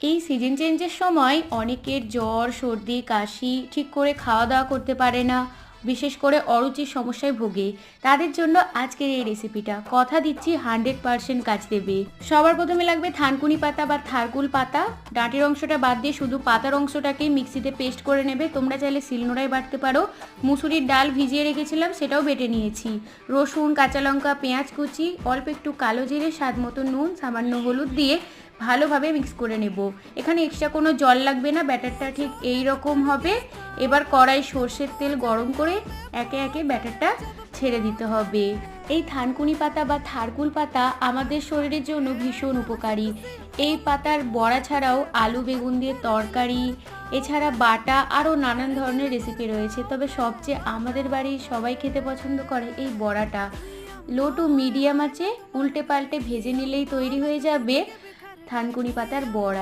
এই সিজন চেঞ্জের সময় অনেকের জ্বর, সর্দি, কাশি ঠিক করে খাওয়া দাওয়া করতে পারে না, বিশেষ করে অরুচির সমস্যায় ভোগে। তাদের জন্য আজকের এই রেসিপিটা কথা দিচ্ছি হান্ড্রেড পারসেন্ট কাজ দেবে। সবার প্রথমে লাগবে থানকুনি পাতা বা থারকুল পাতা। ডাঁটের অংশটা বাদ দিয়ে শুধু পাতার অংশটাকে মিক্সিতে পেস্ট করে নেবে। তোমরা চাইলে শিলনোড়ায় বাটতে পারো। মুসুরির ডাল ভিজিয়ে রেখেছিলাম, সেটাও বেটে নিয়েছি। রসুন, কাঁচা লঙ্কা, পেঁয়াজ কুচি, অল্প একটু কালো জিরে, স্বাদ মতো নুন, সামান্য হলুদ দিয়ে ভালোভাবে মিক্স করে নেব। এখানে এক্সট্রা কোনো জল লাগবে না, ব্যাটারটা ঠিক এই রকম হবে। এবার কড়াই সর্ষের তেল গরম করে একে একে ব্যাটারটা ছেড়ে দিতে হবে। এই থানকুনি পাতা বা থারকুল পাতা আমাদের শরীরের জন্য ভীষণ উপকারী। এই পাতার বড়া ছাড়াও আলু, বেগুন দিয়ে তরকারি, এছাড়া বাটা, আরও নানান ধরনের রেসিপি রয়েছে। তবে সবচেয়ে আমাদের বাড়ির সবাই খেতে পছন্দ করে এই বড়াটা। লো টু মিডিয়াম আছে, উল্টে পাল্টে ভেজে নিলেই তৈরি হয়ে যাবে। থানকুনি পাতার বড়া।